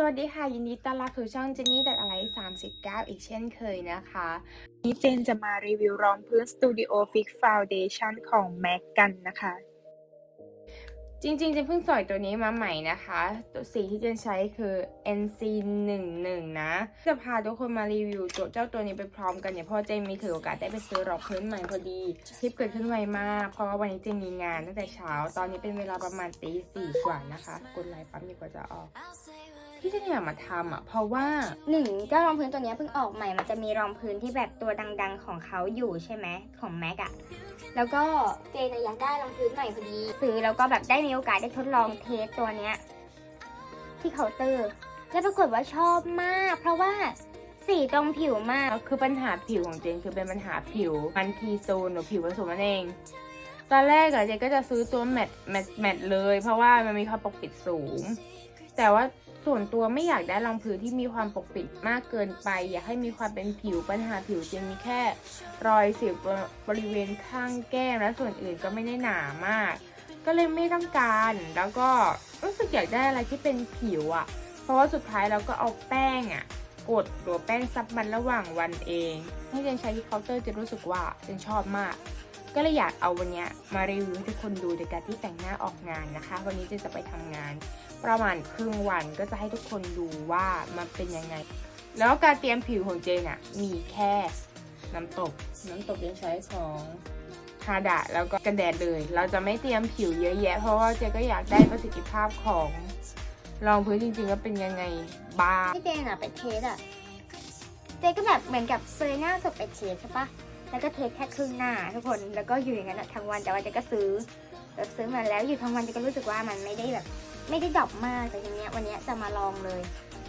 สวัสดีค่ะ ยินดีต้อนรับสู่ช่องเจนนี่ดัดอะไร 39 อีกเช่นเคยนะคะวันนี้เจนจะมารีวิวรองพื้น Studio Fix Foundation ของ MAC กันนะคะ จริงๆเจนเพิ่งสอยตัวนี้มาใหม่นะคะ ตัวสีที่เจนใช้คือ NC 1 1นะ จะพาทุกคนมารีวิวตัวเจ้าตัวนี้ไปพร้อมกันเนี่ยเพราะว่าเจนมีถือโอกาสได้ไปซื้อรองพื้นใหม่พอดีคลิปเกิดขึ้นไวมาก เพราะว่าวันนี้เจนมีงานตั้งแต่เช้า ตอนนี้เป็นเวลาประมาณตีสี่กว่านะคะ กดไลค์ปั๊มดีกว่าจะออก ที่เจนอยากมาทำอะ เพราะว่า หนึ่งเจ้ารองพื้นตัวเนี้ยเพิ่งออกใหม่ มันจะมีรองพื้นที่แบบตัวดัง ๆ ของเขาอยู่ใช่ไหมของแม็กอะแล้วก็เจนอะอยากได้รองพื้นใหม่พอดี ซื้อแล้วก็แบบได้มีโอกาสได้ทดลองเทสตัวเนี้ยที่เคาน์เตอร์แล้วปรากฏว่าชอบมาก เพราะว่าสีตรงผิวมากคือปัญหาผิวของเจนคือเป็นปัญหาผิว มันทีโซนหรือผิวผสมนั่นเอง ตอนแรกอะเจนก็จะซื้อตัวแมตต์แมตต์แมตต์เลย เพราะว่ามันมีความปกปิดสูง แต่ว่า ส่วนตัวไม่อยากได้รองพื้นที่มีความปกปิดมากเกินไป อยากให้มีความเป็นผิวปัญหาผิวจนมีแค่ รอยสิวบริเวณข้างแก้มและส่วนอื่นก็ไม่ได้หนามาก ก็เลยไม่ต้องการ แล้วก็รู้สึกอยากได้อะไรที่เป็นผิวอะเพราะว่าสุดท้ายเราก็เอาแป้งอะกดหรือแป้งซับมันระหว่างวันเอง ให้เจนใช้ที่เคาน์เตอร์จะรู้สึกว่าเจนชอบมาก ก็เลยอยากเอาวันนี้มารีวิวให้ทุกคนดูในการที่แต่งหน้าออกงานนะคะ วันนี้เจนจะไปทำงาน ประมาณครึ่งวันก็จะให้ทุกคนดูว่ามันเป็นยังไง แล้วการเตรียมผิวของเจนอะมีแค่น้ำตบ น้ำตบเจนใช้ของฮาดะแล้วก็กันแดดเลย เราจะไม่เตรียมผิวเยอะแยะ เพราะว่าเจนก็อยากได้ประสิทธิภาพของรองพื้นจริงๆว่าเป็นยังไงบ้างที่เจนอะไปเทสอะเจนก็แบบเหมือนกับเซยหน้าสดไปเทสใช่ปะ แล้วก็เทสแค่ครึ่งหน้าทุกคนแล้วก็อยู่อย่างนั้นทั้งวันแต่ว่าเจนก็ซื้อแบบซื้อมาแล้วอยู่ทั้งวันเจนก็รู้สึกว่ามันไม่ได้แบบ ไม่ได้ดรอปมากแต่ทีเนี้ยวันเนี้ยจะมาลองเลย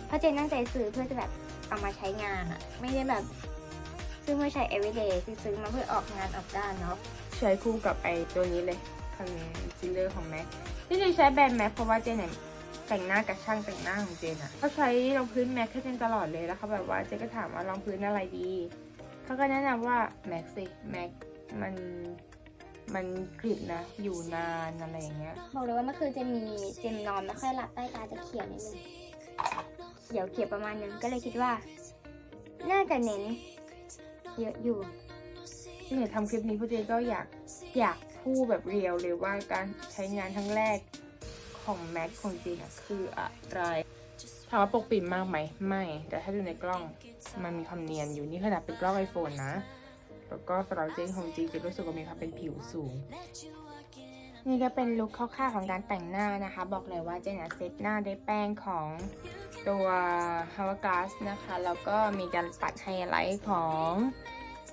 เพราะเจนตั้งใจซื้อเพื่อจะแบบเอามาใช้งานอะไม่ได้แบบซื้อมาใช้ everyday คือซื้อมาเพื่อออกงานออกด้านเนาะใช้คู่กับไอตัวนี้เลยคอนซีลเลอร์ของแม็กที่เจนใช้แบรนด์แม็กเพราะว่าเจนเนี่ยแต่งหน้ากับช่างแต่งหน้าของเจนอะเขาใช้รองพื้นแม็กให้เจนตลอดเลยแล้วเขาแบบว่าเจนก็ถามว่ารองพื้นอะไรดี เขาก็แนะนำว่าแม็กสิแม็กมันมันกริบนะ อยู่นานอะไรอย่างเงี้ย บอกเลยว่าเมื่อคืนเจนมีเจนนอนไม่ค่อยหลับใต้ตาจะเขียวนิดนึงเขียวเขียวประมาณนึงก็เลยคิดว่า น่าจะเน้นเยอะอยู่ที่เห็นทำคลิปนี้เพราะเจนก็อยากอยากพูดแบบเรียวเลยว่าการใช้งานครั้งแรกของแม็กของเจนอะคืออะไร ถามว่าปกปิดมากไหมไม่ แต่ถ้าดูในกล้องมันมีความเนียนอยู่นี่ขนาดเป็นกล้องไอโฟนนะ แล้วก็สำหรับเจนของจริงจะรู้สึกว่ามีความเป็นผิวสูง นี่ก็เป็นลุคคร่าวๆของการแต่งหน้านะคะ บอกเลยว่าเจนอะเซตหน้าด้วยแป้งของตัว h o u r g l a s s นะคะ แล้วก็มีการปัดไฮไลท์ของ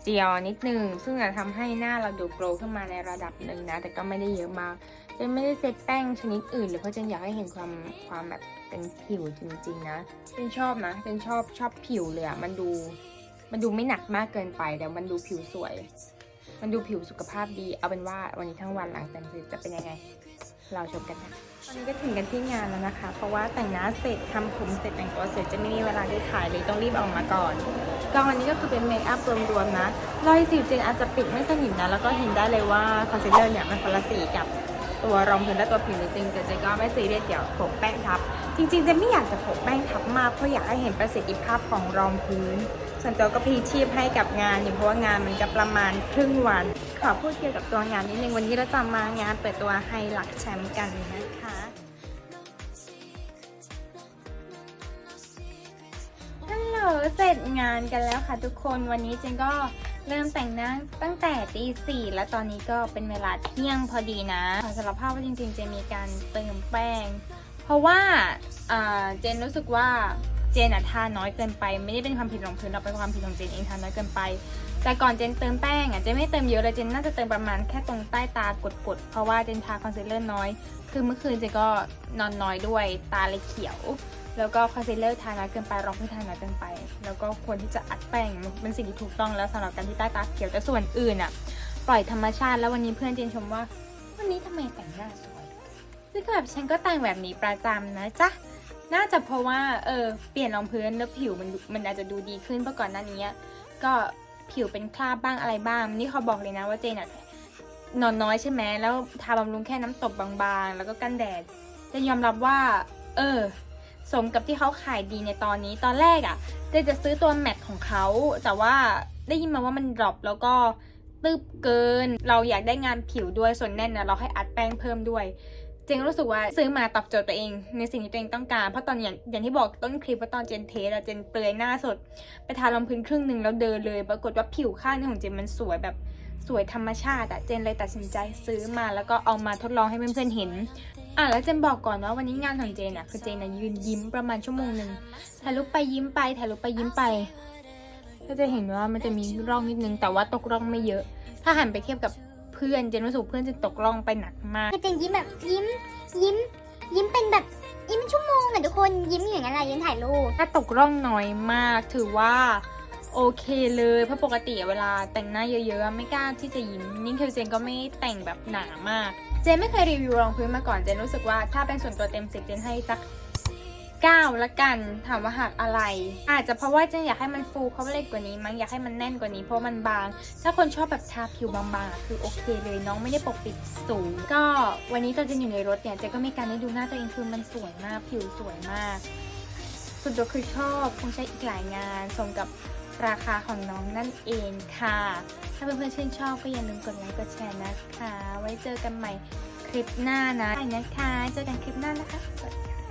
เจียวนิดนึง ซึ่งจะทำให้หน้าเราดูโกลว์ขึ้นมาในระดับหนึ่งนะ แต่ก็ไม่ได้เยอะมากเจนไม่ได้เซตแป้งชนิดอื่นเลยเพราะเจนอยากให้เห็นความความแบบเป็นผิวจริง ๆ นะเจนชอบนะเจนชอบชอบผิวเลยอะมันดู มันดูไม่หนักมากเกินไปแต่มันดูผิวสวย มันดูผิวสุขภาพดี เอาเป็นว่าวันนี้ทั้งวันหลังแต่งเสร็จจะเป็นยังไง เราชมกันนะตอนนี้ก็ถึงกันที่งานแล้วนะคะ เพราะว่าแต่งหน้าเสร็จทำผมเสร็จแต่งตัวเสร็จจะไม่มีเวลาได้ถ่ายเลยต้องรีบออกมาก่อน กองอันนี้ก็คือเป็นเมคอัพรวมๆนะรอยสิวเจนอาจจะปิดไม่สนิทนะ แล้วก็เห็นได้เลยว่าคอนซีลเลอร์เนี่ยมันคนละสีกับตัวรองพื้นและตัวผิวจริงแต่เจนก็ไม่ซีเรียสเดี๋ยวโปะแป้งทับ จริงๆเจนไม่อยากจะโปะแป้งทับมากเพราะอยากให้เห็นประสิทธิภาพของรองพื้น ส่วนตัวก็พีชีพให้กับงานอยู่เพราะว่างานมันจะประมาณครึ่งวัน ขอพูดเกี่ยวกับตัวงานนิดนึงวันนี้เราจะมางานเปิดตัวไฮลักแชมป์กันนะคะ เสร็จงานกันแล้วค่ะทุกคนวันนี้เจนก็เริ่มแต่งหน้าตั้งแต่ตีสี่แล้วตอนนี้ก็เป็นเวลาเที่ยงพอดีนะขอสารภาพว่าจริงๆเจนมีการเติมแป้ง เพราะว่าเจนรู้สึกว่าเจนอะทาน้อยเกินไป ไม่ได้เป็นความผิดของพื้นเราเป็นความผิดของเจนเองทาน้อยเกินไป แต่ก่อนเจนเติมแป้งอะเจนไม่เติมเยอะเลยเจนน่าจะเติมประมาณแค่ตรงใต้ตากดๆเพราะว่าเจนทาคอนซีลเลอร์น้อย คือเมื่อคืนเจนก็นอนน้อยด้วยตาเลยเขียว แล้วก็คอนซีลเลอร์ทาน้อยเกินไปรองพื้นทาน้อยเกินไป แล้วก็ควรที่จะอัดแป้งเป็นสิ่งที่ถูกต้องแล้วสำหรับการที่ใต้ตาเขียวแต่ส่วนอื่นอะปล่อยธรรมชาติแล้ววันนี้เพื่อนเจนชมว่า วันนี้ทำไมแต่งหน้าสวยซึ่งก็แบบฉันก็แต่งแบบนี้ประจำนะจ๊ะน่าจะเพราะว่าเออเปลี่ยนรองพื้นแล้วผิวมันมันอาจจะดูดีขึ้นเพราะก่อนหน้านี้ก็ ผิวเป็นคราบบ้างอะไรบ้าง นี่เขาบอกเลยนะว่าเจนอะนอนน้อยใช่ไหมแล้วทาบำรุงแค่น้ำตบบางๆ แล้วก็กันแดดจะยอมรับว่า เออ สมกับที่เขาขายดีในตอนนี้ตอนแรกอะ่ะเจนจะซื้อตัวแมทของเขาแต่ว่าได้ยินมาว่ามันดรอปแล้วก็ตึบเกิน เราอยากได้งานผิวด้วยส่วนแน่นนะเราให้อัดแป้งเพิ่มด้วย เจนรู้สึกว่าซื้อมาตอบโจทย์ตัวเอง ในสิ่งที่ตัวเองต้องการ เพราะตอนอย่างอย่างที่บอกต้นคลิปว่าตอนเจนเทสอะเจนเปลือยหน้าสด ไปทารองพื้นครึ่งหนึ่งแล้วเดินเลย ปรากฏว่าผิวข้างหนึงของเจนมันสวยแบบสวยธรรมชาติอะเจนเลยตัดสินใจซื้อมาแล้วก็เอามาทดลองให้เพื่อนๆเห็นอะแล้วเจนบอกก่อนว่าวันนี้งานของเจนอะคือเจนอะยืนยิ้มประมาณชั่วโมงหนึ่งถ่ายรูปไปยิ้มไปถ่ายรูปไปยิ้มไป ก็จะเห็นว่ามันจะมีร่องนิดนึงแต่ว่าตกร่องไม่เยอะ ถ้าหันไปเทียบกับ เพื่อนเจนรู้สึกเพื่อนจะตกร่องไปหนักมากคือเจนยิ้มแบบยิ้ม ยิ้ม ยิ้มเป็นแบบยิ้มเป็นชั่วโมงอะทุกคนยิ้มอยู่อย่างนั้นแหละยิ้มถ่ายรูปถ้าตกร่องน้อยมากถือว่าโอเคเลยเพราะปกติเวลาแต่งหน้าเยอะๆ ไม่กล้าที่จะยิ้มนี่คือเจนก็ไม่แต่งแบบหนามาก เจนไม่เคยรีวิวรองพื้นมาก่อนเจนรู้สึกว่าถ้าเป็นส่วนตัวเต็มสิบเจนให้สัก เก้าละกันถามว่าหักอะไร อาจจะเพราะว่าเจนอยากให้มันฟูเขาเล็กกว่านี้ มั้งอยากให้มันแน่นกว่านี้เพราะมันบาง ถ้าคนชอบแบบทาผิวบางๆคือโอเคเลยน้องไม่ได้ปกปิดสูง ก็วันนี้ตอนเจนอยู่ในรถเนี่ยเจนก็มีการได้ดูหน้าตัวเองคือมันสวยมากผิวสวยมากส่วนตัวคือชอบคงใช้อีกหลายงานสมกับราคาของน้องนั่นเองค่ะ ถ้าเพื่อนๆชื่นชอบก็อย่าลืมกดไลค์กดแชร์นะคะ ไว้เจอกันใหม่คลิปหน้านะนะคะเจอกันคลิปหน้านะคะสวัสดีค่ะ